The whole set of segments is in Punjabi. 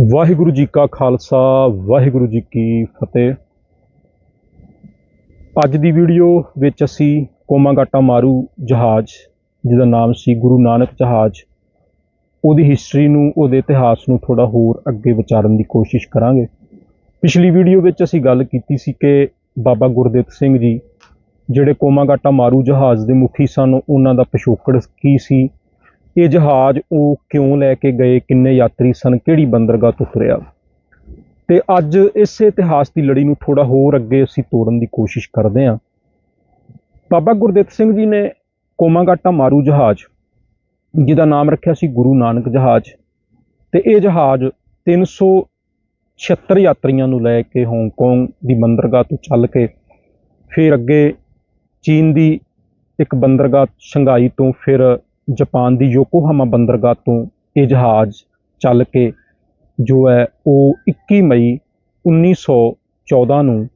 ਵਾਹਿਗੁਰੂ ਜੀ ਕਾ ਖਾਲਸਾ, ਵਾਹਿਗੁਰੂ ਜੀ ਕੀ ਫਤਿਹ। ਅੱਜ ਦੀ ਵੀਡੀਓ ਵਿੱਚ ਅਸੀਂ ਕੋਮਾਗਾਟਾ ਮਾਰੂ ਜਹਾਜ਼, ਜਿਹਦਾ ਨਾਮ ਸੀ ਗੁਰੂ ਨਾਨਕ ਜਹਾਜ਼। ਉਹਦੀ ਹਿਸਟਰੀ ਨੂੰ, ਉਹਦੇ ਇਤਿਹਾਸ ਨੂੰ ਥੋੜਾ ਹੋਰ ਅੱਗੇ ਵਿਚਾਰਨ ਦੀ ਕੋਸ਼ਿਸ਼ ਕਰਾਂਗੇ। ਪਿਛਲੀ ਵੀਡੀਓ ਵਿੱਚ ਅਸੀਂ ਗੱਲ ਕੀਤੀ ਸੀ ਕਿ ਬਾਬਾ ਗੁਰਦਿੱਤ ਸਿੰਘ ਜੀ, ਜਿਹੜੇ ਕੋਮਾਗਾਟਾ ਮਾਰੂ ਜਹਾਜ਼ ਦੇ ਮੁਖੀ ਸਨ, ਉਹਨਾਂ ਦਾ ਪਿਛੋਕੜ ਕੀ ਸੀ? ਇਹ ਜਹਾਜ਼ ਉਹ ਕਿਉਂ ਲੈ ਕੇ ਗਏ, ਕਿੰਨੇ ਯਾਤਰੀ ਸਨ, ਕਿਹੜੀ ਬੰਦਰਗਾਹ ਤੋਂ ਤੁਰਿਆ। ਤੇ ਅੱਜ ਇਸ ਇਤਿਹਾਸ ਦੀ ਲੜੀ ਨੂੰ ਥੋੜਾ ਹੋਰ ਅੱਗੇ ਅਸੀਂ ਤੋੜਨ ਦੀ ਕੋਸ਼ਿਸ਼ ਕਰਦੇ ਹਾਂ। ਬਾਬਾ ਗੁਰਦਿੱਤ ਸਿੰਘ ਜੀ ਨੇ ਕੋਮਾਗਾਟਾ ਮਾਰੂ ਜਹਾਜ਼, ਜਿਹਦਾ ਨਾਮ ਰੱਖਿਆ ਸੀ ਗੁਰੂ ਨਾਨਕ ਜਹਾਜ਼। ਤੇ ਇਹ ਜਹਾਜ਼ 376 ਯਾਤਰੀਆਂ ਨੂੰ ਲੈ ਕੇ ਹਾਂਗਕਾਂਗ ਦੀ ਬੰਦਰਗਾਹ ਤੋਂ ਚੱਲ ਕੇ ਫਿਰ ਅੱਗੇ ਚੀਨ ਦੀ ਇੱਕ ਬੰਦਰਗਾਹ ਸ਼ੰਘਾਈ ਤੋਂ ਫਿਰ ਜਾਪਾਨ ਦੀ ਯੋਕੋਹਾਮਾ ਬੰਦਰਗਾਹ ਤੋਂ ਇਹ ਜਹਾਜ਼ ਚੱਲ ਕੇ ਜੋ ਹੈ ਉਹ 21 ਮਈ 1914 ਨੂੰ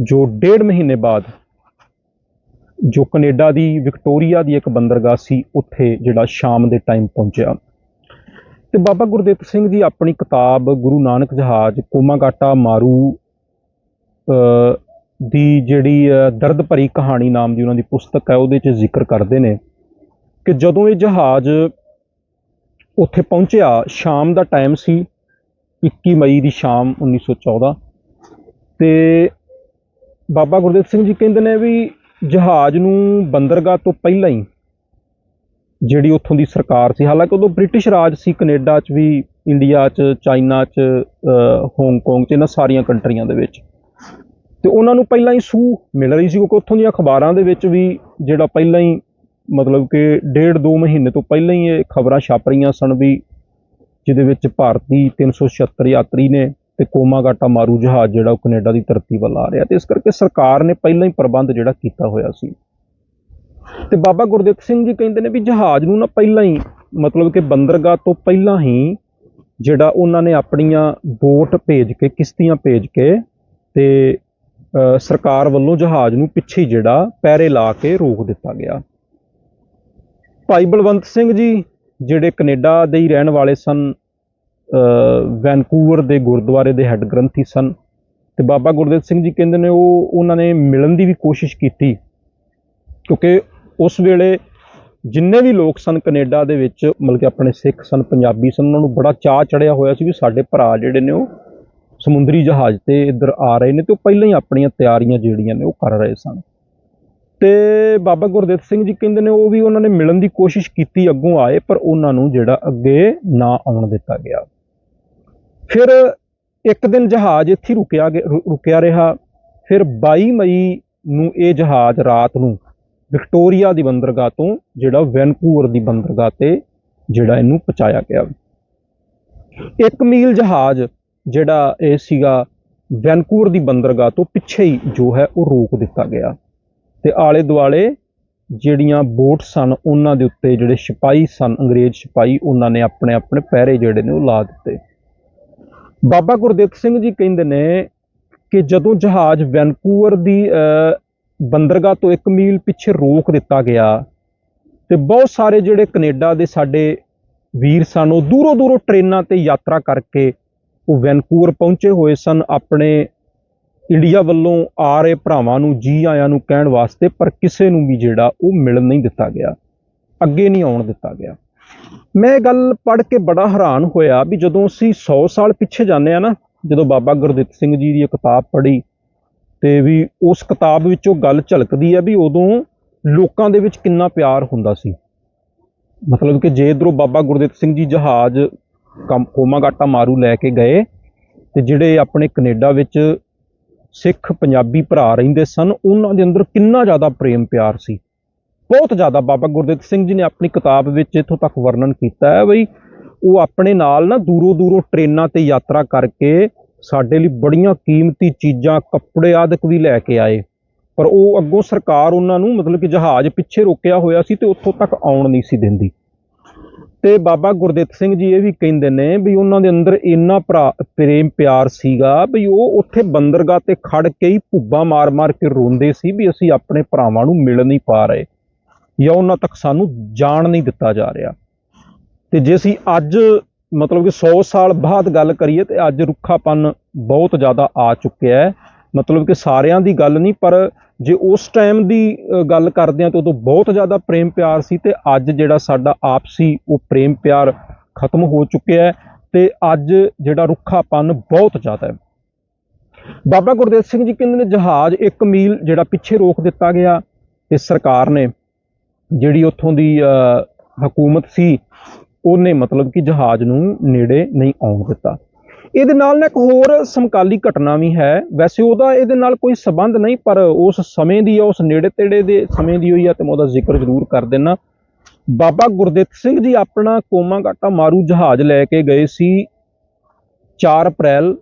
ਜੋ ਡੇਢ ਮਹੀਨੇ ਬਾਅਦ ਜੋ ਕੈਨੇਡਾ ਦੀ ਵਿਕਟੋਰੀਆ ਦੀ ਇੱਕ ਬੰਦਰਗਾਹ ਸੀ ਉੱਥੇ ਜਿਹੜਾ ਸ਼ਾਮ ਦੇ ਟਾਈਮ ਪਹੁੰਚਿਆ। ਤੇ ਬਾਬਾ ਗੁਰਦਿੱਤ ਸਿੰਘ ਜੀ ਆਪਣੀ ਕਿਤਾਬ ਗੁਰੂ ਨਾਨਕ ਜਹਾਜ਼ ਕੋਮਾਗਾਟਾ ਮਾਰੂ ਦੀ ਜਿਹੜੀ ਅ, ਦਰਦ ਭਰੀ ਕਹਾਣੀ ਨਾਮ ਦੀ ਉਹਨਾਂ ਦੀ ਪੁਸਤਕ ਹੈ ਉਹਦੇ 'ਚ ਜ਼ਿਕਰ ਕਰਦੇ ਨੇ। ਕਿ ਜਦੋਂ ਇਹ ਜਹਾਜ਼ ਉੱਥੇ ਪਹੁੰਚਿਆ ਸ਼ਾਮ ਦਾ ਟਾਈਮ ਸੀ 21 ਮਈ ਦੀ ਸ਼ਾਮ 1914 ਤੇ ਬਾਬਾ ਗੁਰਦੇਵ ਸਿੰਘ ਜੀ ਕਹਿੰਦੇ ਨੇ ਵੀ ਜਹਾਜ਼ ਨੂੰ ਬੰਦਰਗਾਹ ਤੋਂ ਪਹਿਲਾਂ ਹੀ ਜਿਹੜੀ ਉੱਥੋਂ ਦੀ ਸਰਕਾਰ ਸੀ ਹਾਲਾਂਕਿ ਉਦੋਂ ਬ੍ਰਿਟਿਸ਼ ਰਾਜ ਸੀ ਕੈਨੇਡਾ 'ਚ ਵੀ ਇੰਡੀਆ 'ਚ ਚਾਈਨਾ 'ਚ ਅ, ਹਾਂਗਕਾਂਗ 'ਚ ਇਹਨਾਂ ਸਾਰੀਆਂ ਕੰਟਰੀਆਂ ਦੇ ਵਿੱਚ। ਤੇ ਉਹਨਾਂ ਨੂੰ ਪਹਿਲਾਂ ਹੀ ਸੂਹ ਮਿਲ ਰਹੀ ਸੀ ਕਿਉਂਕਿ ਉੱਥੋਂ ਦੀਆਂ ਅਖਬਾਰਾਂ ਦੇ ਵਿੱਚ ਵੀ ਜਿਹੜਾ ਪਹਿਲਾਂ ਹੀ ਮਤਲਬ ਕਿ ਡੇਢ ਦੋ ਮਹੀਨੇ ਤੋਂ ਪਹਿਲਾਂ ਹੀ ਇਹ ਖਬਰਾਂ ਛਾਪ ਰਹੀਆਂ ਸਨ ਵੀ ਜਿਹਦੇ ਵਿੱਚ ਭਾਰਤੀ 376 ਯਾਤਰੀ ਨੇ ਤੇ ਕੋਮਾਗਾਟਾ ਮਾਰੂ ਜਹਾਜ਼ ਜਿਹੜਾ ਉਹ ਕੈਨੇਡਾ ਦੀ ਧਰਤੀ ਵੱਲ ਆ ਰਿਹਾ ਤੇ ਇਸ ਕਰਕੇ ਸਰਕਾਰ ਨੇ ਪਹਿਲਾਂ ਹੀ ਪ੍ਰਬੰਧ ਜਿਹੜਾ ਕੀਤਾ ਹੋਇਆ ਸੀ। ਤੇ ਬਾਬਾ ਗੁਰਦਿੱਤ ਸਿੰਘ ਜੀ ਕਹਿੰਦੇ ਨੇ ਵੀ ਜਹਾਜ਼ ਨੂੰ ਨਾ ਪਹਿਲਾਂ ਹੀ ਮਤਲਬ ਕਿ ਬੰਦਰਗਾਹ ਤੋਂ ਪਹਿਲਾਂ ਹੀ ਜਿਹੜਾ ਉਹਨਾਂ ਨੇ ਆਪਣੀਆਂ ਬੋਟ ਭੇਜ ਕੇ, ਕਿਸ਼ਤੀਆਂ ਭੇਜ ਕੇ ਤੇ ਸਰਕਾਰ ਵੱਲੋਂ ਜਹਾਜ਼ ਨੂੰ ਪਿੱਛੇ ਜਿਹੜਾ ਪੈਰੇ ਲਾ ਕੇ ਰੋਕ ਦਿੱਤਾ ਗਿਆ। ਭਾਈ ਬਲਵੰਤ ਸਿੰਘ ਜੀ, ਜਿਹੜੇ ਕੈਨੇਡਾ ਦੇ ਹੀ ਰਹਿਣ ਵਾਲੇ ਸਨ ਵੈਨਕੂਵਰ ਦੇ ਗੁਰਦੁਆਰੇ ਦੇ ਹੈੱਡ ਗ੍ਰੰਥੀ ਸਨ ਤੇ ਬਾਬਾ ਗੁਰਦੇਵ ਸਿੰਘ ਜੀ ਕਹਿੰਦੇ ਨੇ ਉਹ, ਉਹਨਾਂ ਨੇ ਮਿਲਣ ਦੀ ਵੀ ਕੋਸ਼ਿਸ਼ ਕੀਤੀ ਕਿਉਂਕਿ ਉਸ ਵੇਲੇ ਜਿੰਨੇ ਵੀ ਲੋਕ ਸਨ ਕੈਨੇਡਾ ਦੇ ਵਿੱਚ, ਮਤਲਬ ਕਿ ਆਪਣੇ ਸਿੱਖ ਸਨ, ਪੰਜਾਬੀ ਸਨ, ਉਹਨਾਂ ਨੂੰ ਬੜਾ ਚਾਅ ਚੜਿਆ ਹੋਇਆ ਸੀ ਵੀ ਸਾਡੇ ਭਰਾ ਜਿਹੜੇ ਨੇ ਉਹ ਸਮੁੰਦਰੀ ਜਹਾਜ਼ ਤੇ ਇੱਧਰ ਆ ਰਹੇ ਨੇ ਤੇ ਉਹ ਪਹਿਲਾਂ ਹੀ ਆਪਣੀਆਂ ਤਿਆਰੀਆਂ ਜਿਹੜੀਆਂ ਨੇ ਉਹ ਕਰ ਰਹੇ ਸਨ। ਤੇ ਬਾਬਾ ਗੁਰਦਿੱਤ ਸਿੰਘ ਜੀ ਕਹਿੰਦੇ ਨੇ ਉਹ ਵੀ ਉਹਨਾਂ ਨੇ ਮਿਲਣ ਦੀ ਕੋਸ਼ਿਸ਼ ਕੀਤੀ ਅੱਗੋਂ ਆਏ, ਪਰ ਉਹਨਾਂ ਨੂੰ ਜਿਹੜਾ ਅੱਗੇ ਨਾ ਆਉਣ ਦਿੱਤਾ ਗਿਆ। ਫਿਰ ਇੱਕ ਦਿਨ ਜਹਾਜ਼ ਇੱਥੇ ਰੁਕਿਆ ਗਿਆ- ਰੁਕਿਆ ਰਿਹਾ। ਫਿਰ 22 ਮਈ ਨੂੰ ਇਹ ਜਹਾਜ਼ ਰਾਤ ਨੂੰ ਵਿਕਟੋਰੀਆ ਦੀ ਬੰਦਰਗਾਹ ਤੋਂ, ਜਿਹੜਾ ਵੈਨਕੂਵਰ ਦੀ ਬੰਦਰਗਾਹ ਤੇ ਜਿਹੜਾ ਇਹਨੂੰ ਪਹੁੰਚਾਇਆ ਗਿਆ। ਇੱਕ ਮੀਲ ਜਹਾਜ਼ ਜਿਹੜਾ ਇਹ ਸੀਗਾ ਵੈਨਕੂਵਰ ਦੀ ਬੰਦਰਗਾਹ ਤੋਂ ਪਿੱਛੇ ਹੀ ਜੋ ਹੈ ਉਹ ਰੋਕ ਦਿੱਤਾ ਗਿਆ। ਤੇ ਆਲੇ ਦੁਆਲੇ ਜਿਹੜੀਆਂ ਬੋਟ ਸਨ, ਉਹਨਾਂ ਦੇ ਉੱਤੇ ਜਿਹੜੇ ਸਿਪਾਹੀ ਸਨ, ਅੰਗਰੇਜ਼ ਸਿਪਾਹੀ, ਉਹਨਾਂ ਨੇ ਆਪਣੇ ਆਪਣੇ ਪਹਿਰੇ ਜਿਹੜੇ ਨੇ ਉਹ ਲਾ ਦਿੱਤੇ। ਬਾਬਾ ਗੁਰਦਿੱਤ ਸਿੰਘ ਜੀ ਕਹਿੰਦੇ ਨੇ ਕਿ ਜਦੋਂ ਜਹਾਜ਼ ਵੈਨਕੂਵਰ ਦੀ ਬੰਦਰਗਾਹ ਤੋਂ 1 ਮੀਲ ਪਿੱਛੇ ਰੋਕ ਦਿੱਤਾ ਗਿਆ ਤੇ ਬਹੁਤ ਸਾਰੇ ਜਿਹੜੇ ਕੈਨੇਡਾ ਦੇ ਸਾਡੇ ਵੀਰ ਸਨ, ਉਹ ਦੂਰੋਂ ਦੂਰੋਂ ਟ੍ਰੇਨਾਂ ਤੇ ਯਾਤਰਾ ਕਰਕੇ ਉਹ ਵੈਨਕੂਵਰ ਪਹੁੰਚੇ ਹੋਏ ਸਨ, ਆਪਣੇ ਇੰਡੀਆ ਵੱਲੋਂ ਆ ਰਹੇ ਭਰਾਵਾਂ ਨੂੰ, ਜੀ ਆਇਆਂ ਨੂੰ ਕਹਿਣ ਵਾਸਤੇ, ਪਰ ਕਿਸੇ ਨੂੰ ਵੀ ਜਿਹੜਾ ਉਹ ਮਿਲਣ ਨਹੀਂ ਦਿੱਤਾ ਗਿਆ। ਅੱਗੇ ਨਹੀਂ ਆਉਣ ਦਿੱਤਾ ਗਿਆ। ਮੈਂ ਇਹ ਗੱਲ ਪੜ੍ਹ ਕੇ ਬੜਾ ਹੈਰਾਨ ਹੋਇਆ ਵੀ ਜਦੋਂ ਅਸੀਂ 100 ਸਾਲ ਪਿੱਛੇ ਜਾਂਦੇ ਆ ਨਾ, ਜਦੋਂ ਬਾਬਾ ਗੁਰਦਿੱਤ ਸਿੰਘ ਜੀ ਦੀ ਇਹ ਕਿਤਾਬ ਪੜ੍ਹੀ, ਤੇ ਵੀ ਉਸ ਕਿਤਾਬ ਵਿੱਚੋਂ ਗੱਲ ਝਲਕਦੀ ਹੈ ਵੀ ਉਦੋਂ ਲੋਕਾਂ ਦੇ ਵਿੱਚ ਕਿੰਨਾ ਪਿਆਰ ਹੁੰਦਾ ਸੀ। ਮਤਲਬ ਕਿ ਜੇ ਇਧਰੋਂ ਬਾਬਾ ਗੁਰਦਿੱਤ ਸਿੰਘ ਜੀ ਜਹਾਜ਼ ਕਮ- ਕੋਮਾਗਾਟਾ ਮਾਰੂ ਲੈ ਕੇ ਗਏ, ਤੇ ਜਿਹੜੇ ਆਪਣੇ ਕੈਨੇਡਾ ਵਿੱਚ ਸਿੱਖ ਪੰਜਾਬੀ ਭਰਾ ਰਹਿੰਦੇ ਸਨ, ਉਹਨਾਂ ਦੇ ਅੰਦਰ ਕਿੰਨਾ ਜ਼ਿਆਦਾ ਪ੍ਰੇਮ ਪਿਆਰ ਸੀ। ਬਹੁਤ ਜ਼ਿਆਦਾ ਬਾਬਾ ਗੁਰਦਿੱਤ ਸਿੰਘ ਜੀ ਨੇ ਆਪਣੀ ਕਿਤਾਬ ਵਿੱਚ ਇੱਥੋਂ ਤੱਕ ਵਰਣਨ ਕੀਤਾ ਹੈ ਬਈ, ਉਹ ਆਪਣੇ ਨਾਲ ਨਾ ਦੂਰੋਂ ਦੂਰੋਂ ਟ੍ਰੇਨਾਂ ਤੇ ਯਾਤਰਾ ਕਰਕੇ ਸਾਡੇ ਲਈ ਬੜੀਆਂ ਕੀਮਤੀ ਚੀਜ਼ਾਂ, ਕੱਪੜੇ ਆਦਿਕ ਵੀ ਲੈ ਕੇ ਆਏ। ਪਰ ਉਹ ਅੱਗੋਂ ਸਰਕਾਰ ਉਹਨਾਂ ਨੂੰ ਮਤਲਬ ਕਿ ਜਹਾਜ਼ ਪਿੱਛੇ ਰੋਕਿਆ ਹੋਇਆ ਸੀ ਤੇ ਉੱਥੋਂ ਤੱਕ ਆਉਣ ਨਹੀਂ ਸੀ ਦਿੰਦੀ। ਤੇ ਬਾਬਾ ਗੁਰਦਿੱਤ ਸਿੰਘ ਜੀ ਇਹ ਵੀ ਕਹਿੰਦੇ ਨੇ ਵੀ ਉਹਨਾਂ ਦੇ ਅੰਦਰ ਇੰਨਾ ਭਰਾ, ਪ੍ਰੇਮ ਪਿਆਰ ਸੀਗਾ ਵੀ ਉਹ ਉੱਥੇ ਬੰਦਰਗਾਹ ਤੇ ਖੜ ਕੇ ਹੀ ਭੁੱਬਾ ਮਾਰ-ਮਾਰ ਕੇ ਰੋਂਦੇ ਸੀ ਵੀ ਅਸੀਂ ਆਪਣੇ ਭਰਾਵਾਂ ਨੂੰ ਮਿਲ ਨਹੀਂ ਪਾ ਰਹੇ ਜਾਂ ਉਹਨਾਂ ਤੱਕ ਸਾਨੂੰ ਜਾਣ ਨਹੀਂ ਦਿੱਤਾ ਜਾ ਰਿਹਾ। ਤੇ ਜੇ ਅਸੀਂ ਅੱਜ ਮਤਲਬ ਕਿ 100 ਸਾਲ ਬਾਅਦ ਗੱਲ ਕਰੀਏ ਤੇ ਅੱਜ ਰੁੱਖਾਪਨ ਬਹੁਤ ਜ਼ਿਆਦਾ ਆ ਚੁੱਕਿਆ ਹੈ। ਮਤਲਬ ਕਿ ਸਾਰਿਆਂ ਦੀ ਗੱਲ ਨਹੀਂ, ਪਰ ਜੇ ਉਸ ਟਾਈਮ ਦੀ ਗੱਲ ਕਰਦੇ ਹਾਂ ਤਾਂ ਉਦੋਂ ਬਹੁਤ ਜ਼ਿਆਦਾ ਪ੍ਰੇਮ ਪਿਆਰ ਸੀ ਤੇ ਅੱਜ ਜਿਹੜਾ ਸਾਡਾ ਆਪਸੀ ਉਹ ਪ੍ਰੇਮ ਪਿਆਰ ਖਤਮ ਹੋ ਚੁੱਕਿਆ ਹੈ ਤੇ ਅੱਜ ਜਿਹੜਾ ਰੁੱਖਾਪਨ ਬਹੁਤ ਜ਼ਿਆਦਾ ਹੈ। ਬਾਬਾ ਗੁਰਦੇਵ ਸਿੰਘ ਜੀ ਕਹਿੰਦੇ ਨੇ, ਜਹਾਜ਼ 1 ਮੀਲ ਜਿਹੜਾ ਪਿੱਛੇ ਰੋਕ ਦਿੱਤਾ ਗਿਆ ਤੇ ਸਰਕਾਰ ਨੇ ਜਿਹੜੀ ਉੱਥੋਂ ਦੀ ਹਕੂਮਤ ਸੀ, ਉਹਨੇ ਮਤਲਬ ਕਿ ਜਹਾਜ਼ ਨੂੰ ਨੇੜੇ ਨਹੀਂ ਆਉਣ ਦਿੱਤਾ। ਇਹਦੇ ਨਾਲ ਨਾ ਇੱਕ ਹੋਰ ਸਮਕਾਲੀ ਘਟਨਾ ਵੀ ਹੈ। ਵੈਸੇ ਉਹਦਾ ਇਹਦੇ ਨਾਲ ਕੋਈ ਸਬੰਧ ਨਹੀਂ, ਪਰ ਉਸ ਸਮੇਂ ਦੀ ਉਸ ਨੇੜੇ ਤੇੜੇ ਦੇ ਸਮੇਂ ਦੀ ਹੋਈ ਆ, ਤੇ ਮੈਂ ਉਹਦਾ ਜ਼ਿਕਰ ਜ਼ਰੂਰ ਕਰ ਦੇਣਾ ਬਾਬਾ ਗੁਰਦਿੱਤ ਸਿੰਘ ਜੀ ਆਪਣਾ ਕੋਮਾਗਾਟਾ ਮਾਰੂ ਜਹਾਜ਼ ਲੈ ਕੇ ਗਏ ਸੀ 4 ਅਪ੍ਰੈਲ